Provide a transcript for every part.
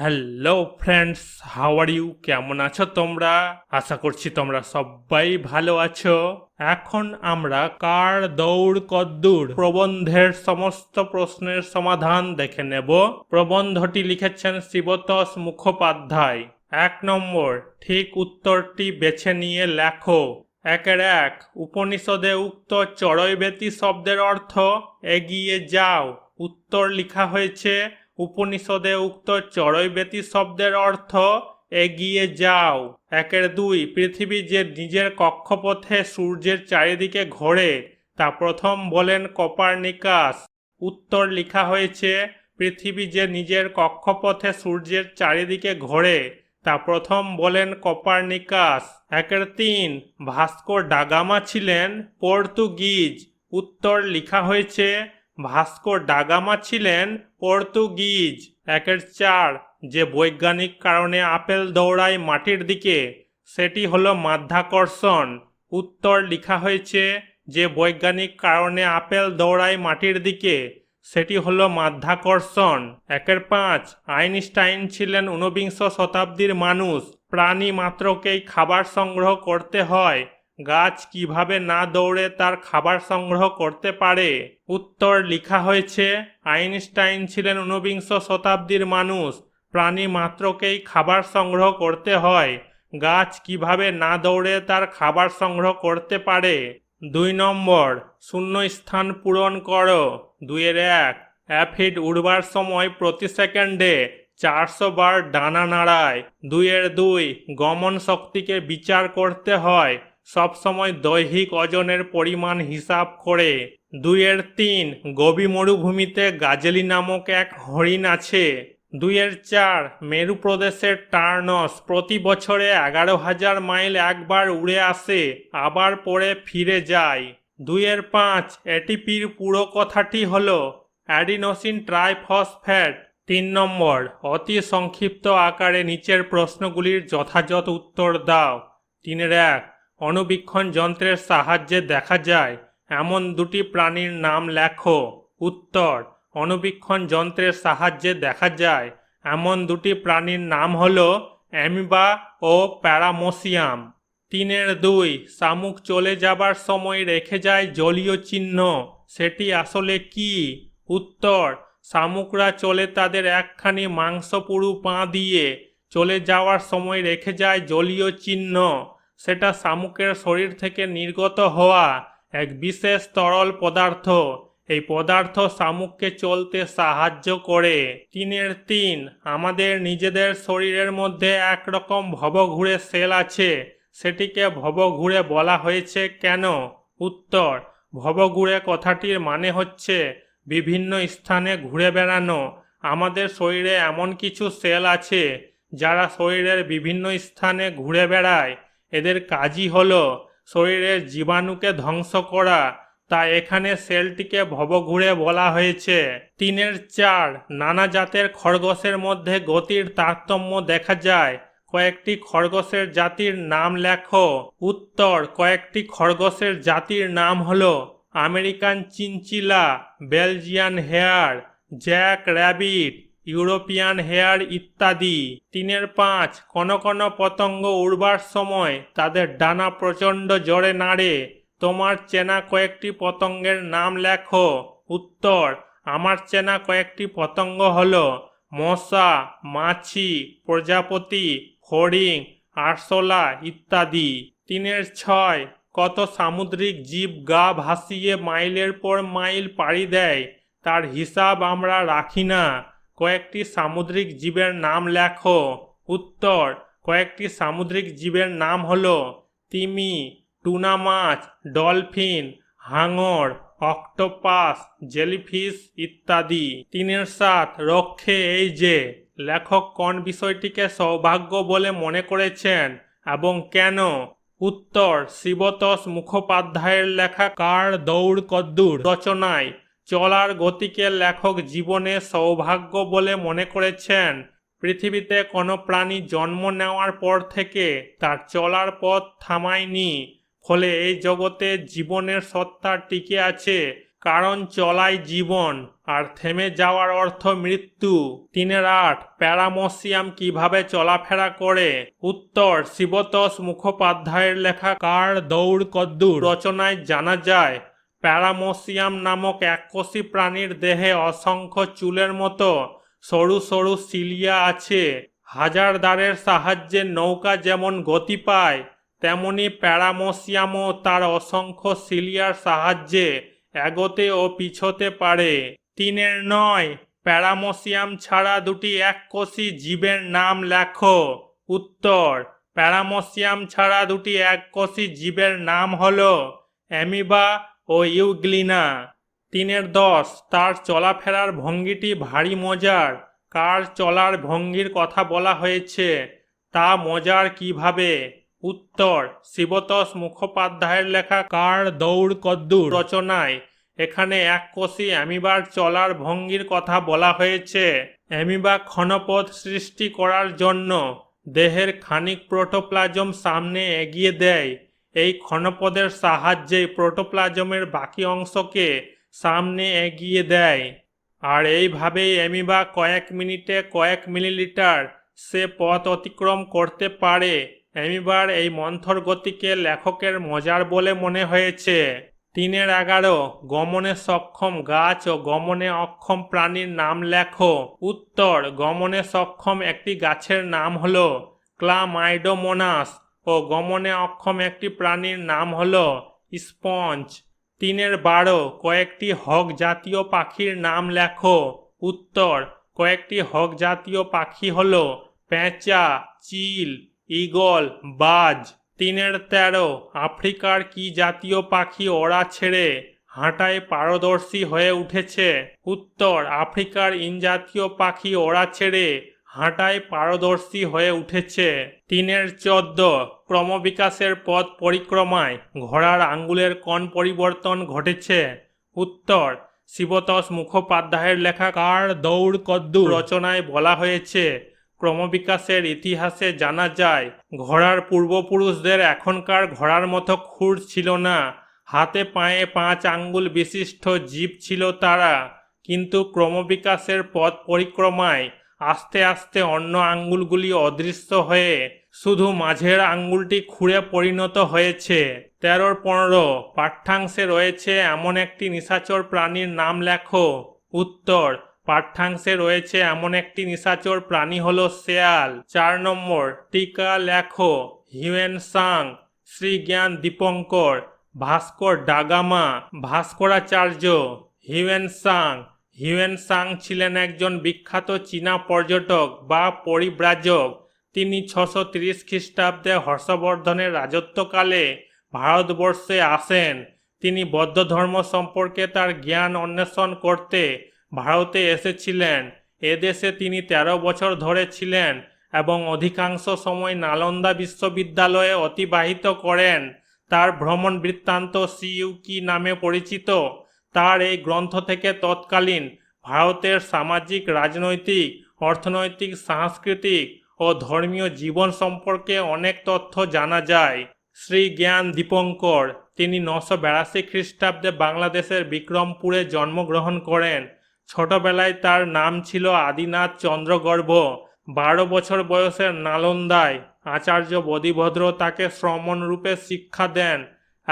Hello friends how are you কেমন আছো তোমরা? আশা করছি তোমরা সবাই ভালো আছো। এখন আমরা কার, দৌড়, কদ্দূর প্রবন্ধের সমস্ত প্রশ্নের সমাধান দেখে নেব। প্রবন্ধটি লিখেছেন শিবতোষ মুখোপাধ্যায়। এক নম্বর, ঠিক উত্তরটি বেছে নিয়ে লেখো। একের এক, উপনিষদে উক্ত চড়ৈবেতি শব্দের অর্থ এগিয়ে যাও। উত্তর লেখা হয়েছে উপনিষদে উক্ত চড়ৈবেতি শব্দের অর্থ এগিয়ে যাও। একের দুই, পৃথিবী যে নিজের কক্ষপথে সূর্যের চারিদিকে ঘোরে, তা প্রথম বলেন কপারনিকাস। উত্তর লেখা হয়েছে, পৃথিবী যে নিজের কক্ষপথে সূর্যের চারিদিকে ঘোরে, তা প্রথম বলেন কপারনিকাস। একের তিন ভাস্কো ডাগামা ছিলেন পর্তুগিজ। উত্তর লেখা হয়েছে ভাস্কো ডাগামা ছিলেন পর্তুগিজ একের চার, যে বৈজ্ঞানিক কারণে আপেল দৌড়ায় মাটির দিকে। সেটি হলো মাধ্যাকর্ষণ। উত্তর লেখা হয়েছে যে বৈজ্ঞানিক কারণে আপেল দৌড়ায় মাটির দিকে। সেটি হলো মাধ্যাকর্ষণ। একের পাঁচ, আইনস্টাইন ছিলেন ঊনবিংশ শতাব্দীর মানুষ। প্রাণী মাত্রকেই খাবার সংগ্রহ করতে হয়। গাছ কীভাবে না দৌড়ে তার খাবার সংগ্রহ করতে পারে? উত্তর লিখা হয়েছে, আইনস্টাইন ছিলেন ঊনবিংশ শতাব্দীর মানুষ, প্রাণী মাত্রকেই খাবার সংগ্রহ করতে হয়। গাছ কীভাবে না দৌড়ে তার খাবার সংগ্রহ করতে পারে? দুই নম্বর শূন্য স্থান পূরণ করো। দুইয়ের এক, অ্যাফিড উড়বার সময় প্রতি সেকেন্ডে চারশো বার ডানা নাড়ায়। দুইয়ের দুই, গমন শক্তিকে বিচার করতে হয়। সবসময় দৈহিক ওজনের পরিমাণ হিসাব করে। দুইয়ের তিন গবি মরুভূমিতে গাজেলি নামক এক হরিণ আছে। দুইয়ের চার মেরু প্রদেশের টার্নস প্রতি বছরে এগারো হাজার মাইল একবার উড়ে আসে, আবার পরে ফিরে যায়। দুইয়ের পাঁচ এটিপির পুরো কথাটি হলো অ্যাডিনোসিন ট্রাইফসফ্যাট তিন নম্বর, অতি সংক্ষিপ্ত আকারে নিচের প্রশ্নগুলির যথাযথ উত্তর দাও। তিনের এক অণুবীক্ষণ যন্ত্রের সাহায্যে দেখা যায়, এমন দুটি প্রাণীর নাম লেখো। উত্তর, অণুবীক্ষণ যন্ত্রের সাহায্যে দেখা যায়, এমন দুটি প্রাণীর নাম হল অ্যামিবা ও প্যারামোসিয়াম। তিনের দুই, শামুক চলে যাবার সময় রেখে যায় জলীয় চিহ্ন। সেটি আসলে কি? উত্তর, শামুকরা চলে তাদের একখানি মাংসপুরু পা দিয়ে চলে যাওয়ার সময় রেখে যায় জলীয় চিহ্ন। সেটা শামুকের শরীর থেকে নির্গত হওয়া এক বিশেষ তরল পদার্থ। এই পদার্থ শামুককে চলতে সাহায্য করে। তিনের তিন, আমাদের নিজেদের শরীরের মধ্যে একরকম ভবঘুরে সেল আছে। সেটিকে ভবঘুরে বলা হয়েছে কেন? উত্তর, ভবঘুরে কথাটির মানে হচ্ছে বিভিন্ন স্থানে ঘুরে বেড়ানো। আমাদের শরীরে এমন কিছু সেল আছে যারা শরীরের বিভিন্ন স্থানে ঘুরে বেড়ায়। এদের কাজই হলো শরীরের জীবাণুকে ধ্বংস করা। তা এখানে সেলটিকে ভবঘুরে বলা হয়েছে। তিনের চার নানা জাতের খরগোশের মধ্যে গতির তারতম্য দেখা যায়। কয়েকটি খরগোশের জাতির নাম লেখো। উত্তর, কয়েকটি খরগোশের জাতির নাম হলো American chinchilla, Belgian hare, jack rabbit European hare ইত্যাদি। তিনের পাঁচ, কোনো কোনো পতঙ্গ উড়বার সময় তাদের ডানা প্রচণ্ড জোরে নাড়ে। তোমার চেনা কয়েকটি পতঙ্গের নাম লেখো। উত্তর, আমার চেনা কয়েকটি পতঙ্গ হল মশা, মাছি, প্রজাপতি হরিং আরশোলা ইত্যাদি। তিনের ছয়, কত সামুদ্রিক জীব গা ভাসিয়ে মাইলের পর মাইল পাড়ি দেয়, তার হিসাব আমরা রাখি না। কয়েকটি সামুদ্রিক জীবের নাম লেখো। উত্তর, কয়েকটি সামুদ্রিক জীবের নাম হলো তিমি, টুনা মাছ, ডলফিন, হাঙর, অক্টোপাস, জেলিফিশ ইত্যাদি। তিনের সাত, রক্ষে এই যে, লেখক কোন বিষয়টিকে সৌভাগ্য বলে মনে করেছেন এবং কেন? উত্তর, শিবতোষ মুখোপাধ্যায়ের লেখা কার দৌড় কদ্দূর রচনায় চলার গতিকে লেখক জীবনে সৌভাগ্য বলে মনে করেছেন। পৃথিবীতে কোনো প্রাণী জন্ম নেওয়ার পর থেকে তার চলার পথ থামায়নি। ফলে এই জগতে জীবনের সত্তা টিকে আছে। কারণ চলাই জীবন আর থেমে যাওয়ার অর্থ মৃত্যু। তিনের আট, প্যারামোসিয়াম কীভাবে চলাফেরা করে? উত্তর, শিবতোষ মুখোপাধ্যায়ের লেখা কার দৌড় কদ্দুর রচনায় জানা যায় প্যারামোসিয়াম নামক এককোষী প্রাণীর দেহে অসংখ্য চুলের মতো সরু সরু সিলিয়া আছে। হাজার দাঁড়ের সাহায্যে নৌকা যেমন গতি পায়, তেমনি প্যারামোসিয়ামও তার অসংখ্য সিলিয়ার সাহায্যে এগোতে ও পিছোতে পারে। তিনের নয়, প্যারামোসিয়াম ছাড়া দুটি এককোষী জীবের নাম লেখো। উত্তর, প্যারামোসিয়াম ছাড়া দুটি এককোষী জীবের নাম হল অ্যামিবা ও ইউগ্লিনা, তিনের দশ, তার চলাফেরার ভঙ্গিটি ভারী মজার, কার চলার ভঙ্গির কথা বলা হয়েছে, তা মজার কীভাবে? উত্তর, শিবতোষ মুখোপাধ্যায়ের লেখা কার দৌড় কদ্দুর রচনায়, এখানে এক কোষী অ্যামিবার চলার ভঙ্গির কথা বলা হয়েছে, অ্যামিবা ক্ষণপথ সৃষ্টি করার জন্য দেহের খানিক প্রোটোপ্লাজম সামনে এগিয়ে দেয় এই ক্ষণপদের সাহায্যে প্রোটোপ্লাজমের বাকি অংশকে সামনে এগিয়ে দেয়। আর এইভাবেই অ্যামিবা কয়েক মিনিটে কয়েক মিলিলিটার সে পথ অতিক্রম করতে পারে। অ্যামিবার এই মন্থর গতিকে লেখকের মজার বলে মনে হয়েছে। তিনের এগারো, গমনে সক্ষম গাছ ও গমনে অক্ষম প্রাণীর নাম লেখো। উত্তর, গমনে সক্ষম একটি গাছের নাম হলো ক্লামাইডোমোনাস। ও গমনে অক্ষম একটি প্রাণীর নাম হল স্পঞ্জ। তিনের বারো, কয়েকটি হক জাতীয় পাখির নাম লেখো। উত্তর, কয়েকটি হক জাতীয় পাখি হলো পেঁচা চিল, ঈগল, বাজ। তিনের তেরো, আফ্রিকার কি জাতীয় পাখি ওড়া ছেড়ে হাঁটায় পারদর্শী হয়ে উঠেছে? উত্তর, আফ্রিকার ইনজাতীয় পাখি ওড়া ছেড়ে হাঁটায় পারদর্শী হয়ে উঠেছে। তিনের চোদ্দ ক্রমবিকাশের পথ পরিক্রমায় ঘোড়ার আঙ্গুলের কোন পরিবর্তন ঘটেছে। উত্তর, শিবতোষ মুখোপাধ্যায়ের লেখা কার দৌড় কদ্দু রচনায় বলা হয়েছে। ক্রমবিকাশের ইতিহাসে জানা যায়, ঘোড়ার পূর্বপুরুষদের এখনকার ঘোড়ার মতো খুর ছিল না। হাতে পায়ে পাঁচ আঙ্গুল বিশিষ্ট জীব ছিল তারা। কিন্তু ক্রমবিকাশের পথ পরিক্রমায় আস্তে আস্তে অন্য আঙ্গুলগুলি অদৃশ্য হয়ে শুধু মাঝের আঙ্গুলটি খুঁড়ে পরিণত হয়েছে। তেরোর পনেরো, পাঠ্যাংশে রয়েছে এমন একটি নিশাচর প্রাণীর নাম লেখো। উত্তর, পাঠ্যাংশে রয়েছে এমন একটি নিশাচর প্রাণী হলো শেয়াল। চার নম্বর, টিকা লেখো। Hiuen Tsang, Srijnan Dipankar, Vasco da Gama, Bhaskaracharya. Hiuen Tsang Hiuen Tsang ছিলেন একজন বিখ্যাত চীনা পর্যটক বা পরিব্রাজক। তিনি ছশো তিরিশ খ্রিস্টাব্দে হর্ষবর্ধনের রাজত্বকালে ভারতবর্ষে আসেন। তিনি বৌদ্ধ ধর্ম সম্পর্কে তার জ্ঞান অন্বেষণ করতে ভারতে এসেছিলেন। এদেশে তিনি ১৩ বছর ধরে ছিলেন এবং অধিকাংশ সময় নালন্দা বিশ্ববিদ্যালয়ে অতিবাহিত করেন। তার ভ্রমণ বৃত্তান্ত সিইউকি নামে পরিচিত। তার এই গ্রন্থ থেকে তৎকালীন ভারতের সামাজিক, রাজনৈতিক, অর্থনৈতিক, সাংস্কৃতিক ও ধর্মীয় জীবন সম্পর্কে অনেক তথ্য জানা যায়। শ্রী জ্ঞান দীপঙ্কর, তিনি নশো বেড়াশি খ্রিস্টাব্দে বাংলাদেশের বিক্রমপুরে জন্মগ্রহণ করেন। ছোটবেলায় তার নাম ছিল আদিনাথ চন্দ্রগর্ভ বারো বছর বয়সের নালন্দায় আচার্য বোধিভদ্র তাকে শ্রমণ রূপে শিক্ষা দেন।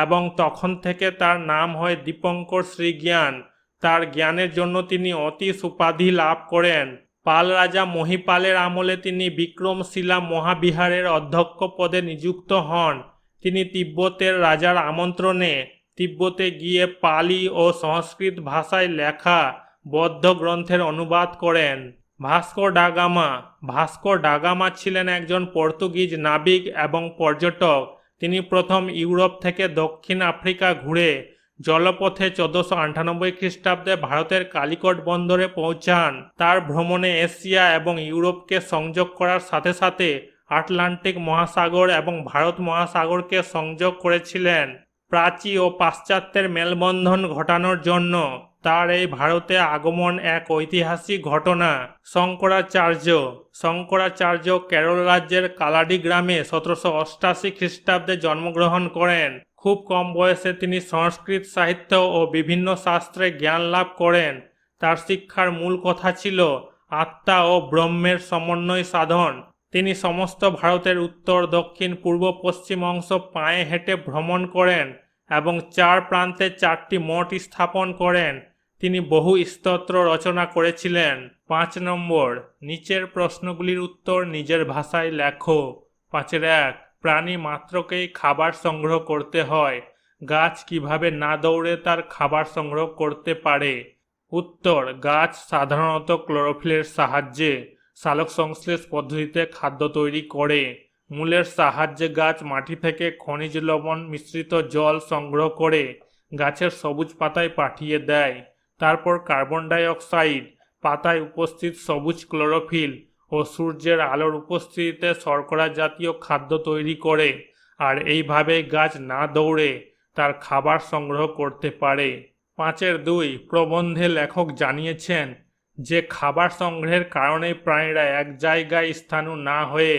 এবং তখন থেকে তার নাম হয় দীপঙ্কর শ্রীজ্ঞান। তার জ্ঞানের জন্য তিনি অতি সুপাধি লাভ করেন। পাল রাজা মহিপালের আমলে তিনি বিক্রমশিলা মহাবিহারের অধ্যক্ষ পদে নিযুক্ত হন। তিনি তিব্বতের রাজার আমন্ত্রণে তিব্বতে গিয়ে পালি ও সংস্কৃত ভাষায় লেখা বৌদ্ধ গ্রন্থের অনুবাদ করেন। Vasco da Gama. ভাস্কো ডাগামা ছিলেন একজন পর্তুগিজ নাবিক এবং পর্যটক। তিনি প্রথম ইউরোপ থেকে দক্ষিণ আফ্রিকা ঘুরে জলপথে চোদ্দশো আটানব্বই খ্রিস্টাব্দে ভারতের কালিকট বন্দরে পৌঁছান। তার ভ্রমণে এশিয়া এবং ইউরোপকে সংযোগ করার সাথে সাথে আটলান্টিক মহাসাগর এবং ভারত মহাসাগরকে সংযোগ করেছিলেন। প্রাচী ও পাশ্চাত্যের মেলবন্ধন ঘটানোর জন্য তার এই ভারতে আগমন এক ঐতিহাসিক ঘটনা। শঙ্করাচার্য শঙ্করাচার্য কেরল রাজ্যের কালাডি গ্রামে সতেরোশো অষ্টাশি খ্রিস্টাব্দে জন্মগ্রহণ করেন। খুব কম বয়সে তিনি সংস্কৃত সাহিত্য ও বিভিন্ন শাস্ত্রে জ্ঞান লাভ করেন। তার শিক্ষার মূল কথা ছিল আত্মা ও ব্রহ্মের সমন্বয় সাধন। তিনি সমস্ত ভারতের উত্তর, দক্ষিণ, পূর্ব, পশ্চিম অংশ পায়ে হেঁটে ভ্রমণ করেন এবং চার প্রান্তে চারটি মঠ স্থাপন করেন। তিনি বহু স্তোত্র রচনা করেছিলেন। পাঁচ নম্বর, নিচের প্রশ্নগুলির উত্তর নিজের ভাষায় লেখো। পাঁচের এক, প্রাণী মাত্রকেই খাবার সংগ্রহ করতে হয়। গাছ কীভাবে না দৌড়ে তার খাবার সংগ্রহ করতে পারে? উত্তর, গাছ সাধারণত ক্লোরোফিলের সাহায্যে সালোক সংশ্লেষ পদ্ধতিতে খাদ্য তৈরি করে। মূলের সাহায্যে গাছ মাটি থেকে খনিজ লবণ মিশ্রিত জল সংগ্রহ করে, গাছের সবুজ পাতায় পাঠিয়ে দেয়। তারপর কার্বন ডাই অক্সাইড পাতায় উপস্থিত সবুজ ক্লোরোফিল ও সূর্যের আলোর উপস্থিতিতে শর্করা জাতীয় খাদ্য তৈরি করে আর এইভাবে গাছ না দৌড়ে তার খাবার সংগ্রহ করতে পারে। পাঁচের দুই, প্রবন্ধে লেখক জানিয়েছেন যে খাবার সংগ্রহের কারণে প্রাণীরা এক জায়গায় স্থানু না হয়ে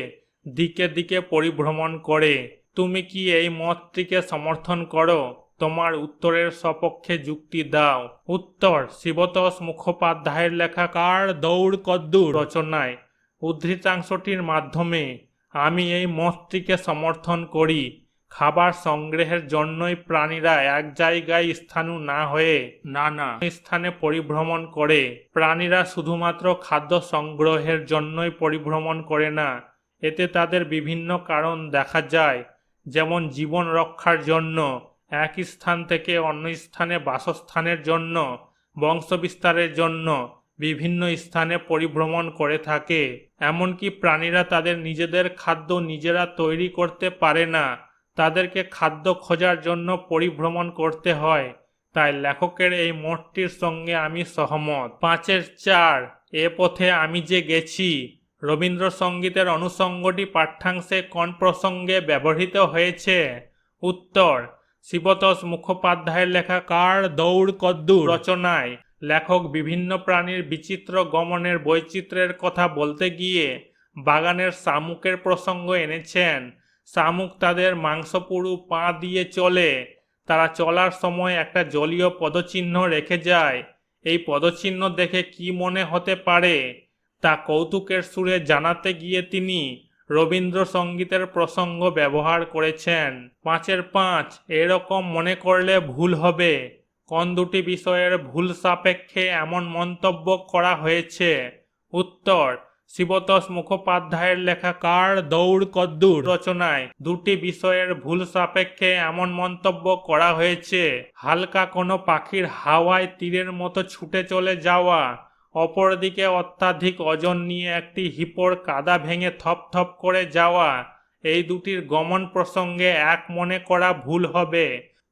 দিকে দিকে পরিভ্রমণ করে। তুমি কি এই মতটিকে সমর্থন করো? তোমার উত্তরের সপক্ষে যুক্তি দাও। উত্তর, শিবতোষ মুখোপাধ্যায়ের লেখা কার দৌড় কদ্দুর? রচনায়, উদ্ধৃতাংশটির মাধ্যমে, আমি এই মতটিকে সমর্থন করি। খাবার সংগ্রহের জন্যই প্রাণীরা এক জায়গায় স্থানু না হয়ে নানা স্থানে পরিভ্রমণ করে। প্রাণীরা শুধুমাত্র খাদ্য সংগ্রহের জন্যই পরিভ্রমণ করে না, এতে তাদের বিভিন্ন কারণ দেখা যায়, যেমন জীবন রক্ষার জন্য। এক স্থান থেকে অন্য স্থানে বাসস্থানের জন্য, বংশবিস্তারের জন্য বিভিন্ন স্থানে পরিভ্রমণ করে থাকে। এমনকি প্রাণীরা তাদের নিজেদের খাদ্য নিজেরা তৈরি করতে পারে না। তাদেরকে খাদ্য খোঁজার জন্য পরিভ্রমণ করতে হয়। তাই লেখকের এই মতটির সঙ্গে আমি সহমত। পাঁচের চার, এ পথে আমি যে গেছি। রবীন্দ্রসঙ্গীতের অনুষঙ্গটি পাঠ্যাংশে কোন প্রসঙ্গে ব্যবহৃত হয়েছে? উত্তর শিবতোষ মুখোপাধ্যায়ের লেখা কার দৌড় কদ্দুর রচনায় লেখক বিভিন্ন প্রাণীর বিচিত্র গমনের বৈচিত্র্যের কথা বলতে গিয়ে বাগানের শামুকের প্রসঙ্গ এনেছেন। শামুক তাদের মাংসপুরু পা দিয়ে চলে। তারা চলার সময় একটা জলীয় পদচিহ্ন রেখে যায়। এই পদচিহ্ন দেখে কি মনে হতে পারে? তা কৌতুকের সুরে জানাতে গিয়ে তিনি রবীন্দ্রসঙ্গীতের প্রসঙ্গ ব্যবহার করেছেন। পাঁচের পাঁচ, এরকম মনে করলে ভুল হবে। কোন দুটি বিষয়ের ভুল সাপেক্ষে এমন মন্তব্য করা হয়েছে? উত্তর, শিবতোষ মুখোপাধ্যায়ের লেখা কার দৌড় কদ্দুর রচনায় দুটি বিষয়ের ভুল সাপেক্ষে এমন মন্তব্য করা হয়েছে। হালকা কোনো পাখির হাওয়ায় তীরের মতো ছুটে চলে যাওয়া। অপরদিকে অত্যাধিক ওজন নিয়ে একটি হিপোর কাদা ভেঙে থপ থপ করে যাওয়া, এই দুটির গমন প্রসঙ্গে এক মনে করা ভুল হবে।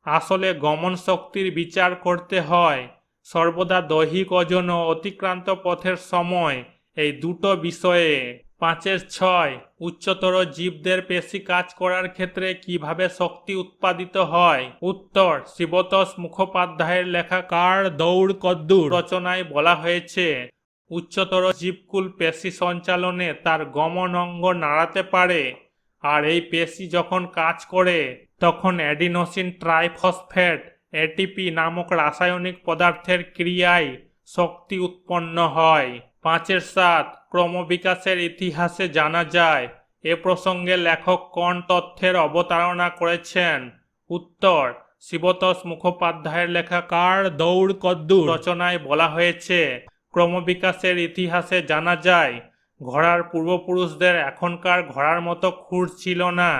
আসলে গমন শক্তির বিচার করতে হয়। সর্বদা দৈহিক ওজন ও অতিক্রান্ত পথের সময় এই দুটো বিষয়ে। পাঁচের ছয়, উচ্চতর জীবদের পেশি কাজ করার ক্ষেত্রে কীভাবে শক্তি উৎপাদিত হয়? উত্তর, শিবতোষ মুখোপাধ্যায়ের লেখা কার দৌড় কদ্দুর? রচনায় বলা হয়েছে, উচ্চতর জীবকুল পেশি সঞ্চালনে তার গমন অঙ্গ নাড়াতে পারে, আর এই পেশি যখন কাজ করে, তখন অ্যাডিনোসিন ট্রাইফসফেট এটিপি নামক রাসায়নিক পদার্থের ক্রিয়ায় শক্তি উৎপন্ন হয়। পাঁচের সাত ক্রমবিকাশের ইতিহাসে জানা যায়, এ প্রসঙ্গে লেখক কোন তথ্যের অবতারণা করেছেন? উত্তর, শিবতোষ মুখোপাধ্যায়ের লেখা কার দৌড় কদ্দুর? রচনায় বলা হয়েছে, ক্রমবিকাশের ইতিহাসে জানা যায়, ঘোড়ার পূর্বপুরুষদের এখনকার ঘোড়ার মতো খুর ছিল না।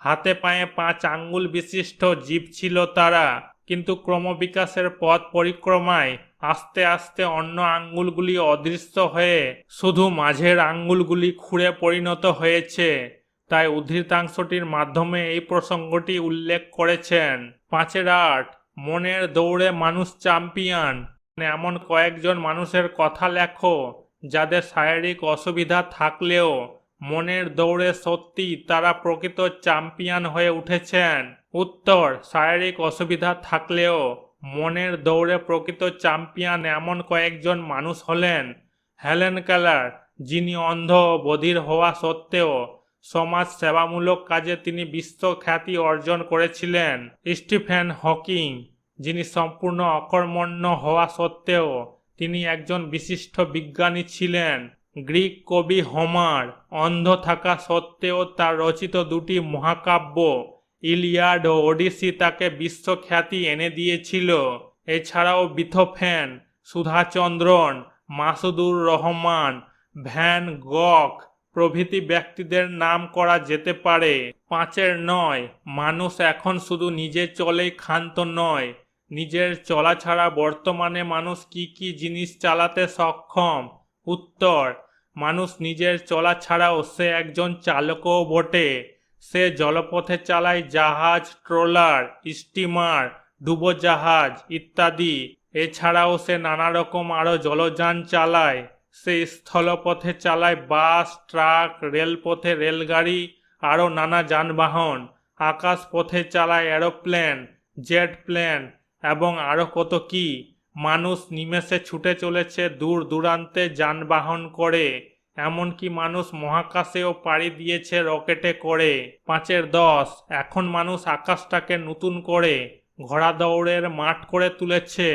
হাতে পায়ে পাঁচ আঙ্গুল বিশিষ্ট জীব ছিল তারা, কিন্তু ক্রমবিকাশের পথ পরিক্রমায় আস্তে আস্তে অন্য আঙ্গুলগুলি অদৃশ্য হয়ে শুধু মাঝের আঙ্গুলগুলি খুঁড়ে পরিণত হয়েছে। তাই উদ্ধৃতাংশটির মাধ্যমে এই প্রসঙ্গটি উল্লেখ করেছেন। পাঁচের আট, মনের দৌড়ে মানুষ চ্যাম্পিয়ন। এমন কয়েকজন মানুষের কথা লেখো, যাদের শারীরিক অসুবিধা থাকলেও মনের দৌড়ে সত্যি তারা প্রকৃত চ্যাম্পিয়ন হয়ে উঠেছেন। উত্তর, শারীরিক অসুবিধা থাকলেও মনের দৌড়ে প্রকৃত চ্যাম্পিয়ন এমন কয়েকজন মানুষ হলেন হেলেন কেলার, যিনি অন্ধ বধির হওয়া সত্ত্বেও সমাজ সেবামূলক কাজে তিনি বিশ্বখ্যাতি অর্জন করেছিলেন। স্টিফেন হকিং, যিনি সম্পূর্ণ অকর্মণ্য হওয়া সত্ত্বেও তিনি একজন বিশিষ্ট বিজ্ঞানী ছিলেন। গ্রিক কবি হোমার, অন্ধ থাকা সত্ত্বেও তার রচিত দুটি মহাকাব্য ইলিয়াড ও ওডিসি তাকে বিশ্বখ্যাতি এনে দিয়েছিল। এছাড়াও Beethoven, Sudhachandran, Masudur Rahman, Van Gogh প্রভৃতি ব্যক্তিদের নাম করা যেতে পারে। পাঁচের নয়, মানুষ এখন শুধু নিজে চলেই ক্ষান্ত নয়। নিজের চলা ছাড়া বর্তমানে মানুষ কি কি জিনিস চালাতে সক্ষম? উত্তর, মানুষ নিজের চলা ছাড়াও সে একজন চালকও বটে। সে জলপথে চালায় জাহাজ, ট্রলার, স্টিমার, ডুবোজাহাজ ইত্যাদি। এছাড়াও সে নানা রকম আরও জলযান চালায়। সে স্থলপথে চালায় বাস, ট্রাক, রেলপথে রেলগাড়ি আরও নানা যানবাহন। আকাশপথে চালায় এরোপ্লেন, জেট প্লেন এবং আরও কত কি। মানুষ নিমেষে ছুটে চলেছে দূর দূরান্তে যানবাহন করে। এমনকি মানুষ মহাকাশেও পাড়ি দিয়েছে রকেটে করে। পাঁচের দশ, এখন মানুষ আকাশটাকে নতুন করে ঘোড়া দৌড়ের মাঠ করে তুলেছে।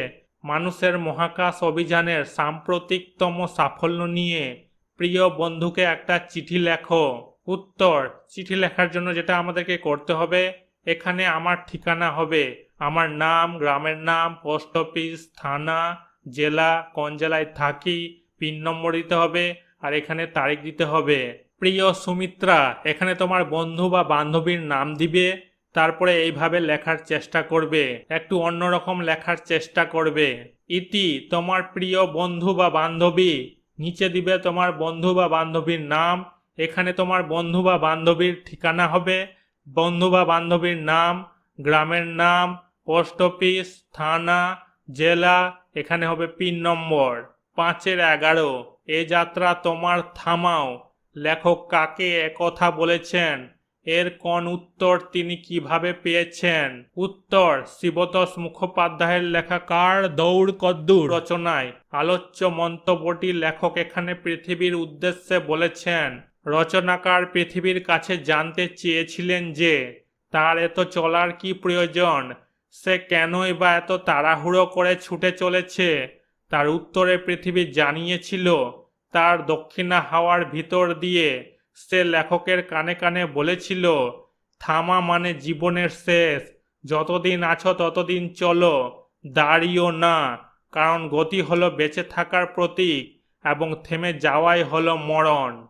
মানুষের মহাকাশ অভিযানের সাম্প্রতিকতম সাফল্য নিয়ে প্রিয় বন্ধুকে একটা চিঠি লেখো। উত্তর, চিঠি লেখার জন্য যেটা আমাদেরকে করতে হবে, এখানে আমার ঠিকানা হবে। আমার নাম, গ্রামের নাম, পোস্ট অফিস, থানা, জেলা, কোন জেলায় থাকি, পিন নম্বর দিতে হবে। আর এখানে তারিখ দিতে হবে। প্রিয় সুমিত্রা, এখানে তোমার বন্ধু বা বান্ধবীর নাম দিবে, তারপরে এইভাবে লেখার চেষ্টা করবে, একটু অন্যরকম লেখার চেষ্টা করবে। ইতি, তোমার প্রিয় বন্ধু বা বান্ধবী, নিচে দিবে তোমার বন্ধু বা বান্ধবীর নাম, এখানে তোমার বন্ধু বা বান্ধবীর ঠিকানা হবে, বন্ধু বা বান্ধবীর নাম, গ্রামের নাম, পোস্ট অফিস, থানা, জেলা, এখানে হবে পিন নম্বর। পাঁচের এগারো, এ যাত্রা তোমার থামাও। লেখক কাকে একথা বলেছেন? এর কোন উত্তর তিনি কীভাবে পেয়েছেন? উত্তর, শিবতোষ মুখোপাধ্যায়ের লেখা কার দৌড় কদ্দুর রচনায়? আলোচ্য মন্তব্যটি লেখক এখানে পৃথিবীর উদ্দেশ্যে বলেছেন। রচনাকার পৃথিবীর কাছে জানতে চেয়েছিলেন যে, তার এত চলার কি প্রয়োজন? সে কেনই বা এত তাড়াহুড়ো করে ছুটে চলেছে? তার উত্তরে পৃথিবী জানিয়েছিল, তার দক্ষিণা হাওয়ার ভিতর দিয়ে সে লেখকের কানে কানে বলেছিল, থামা মানে জীবনের শেষ। যতদিন আছো ততদিন চলো, দাঁড়িও না। কারণ গতি হলো বেঁচে থাকার প্রতীক এবং থেমে যাওয়াই হলো মরণ।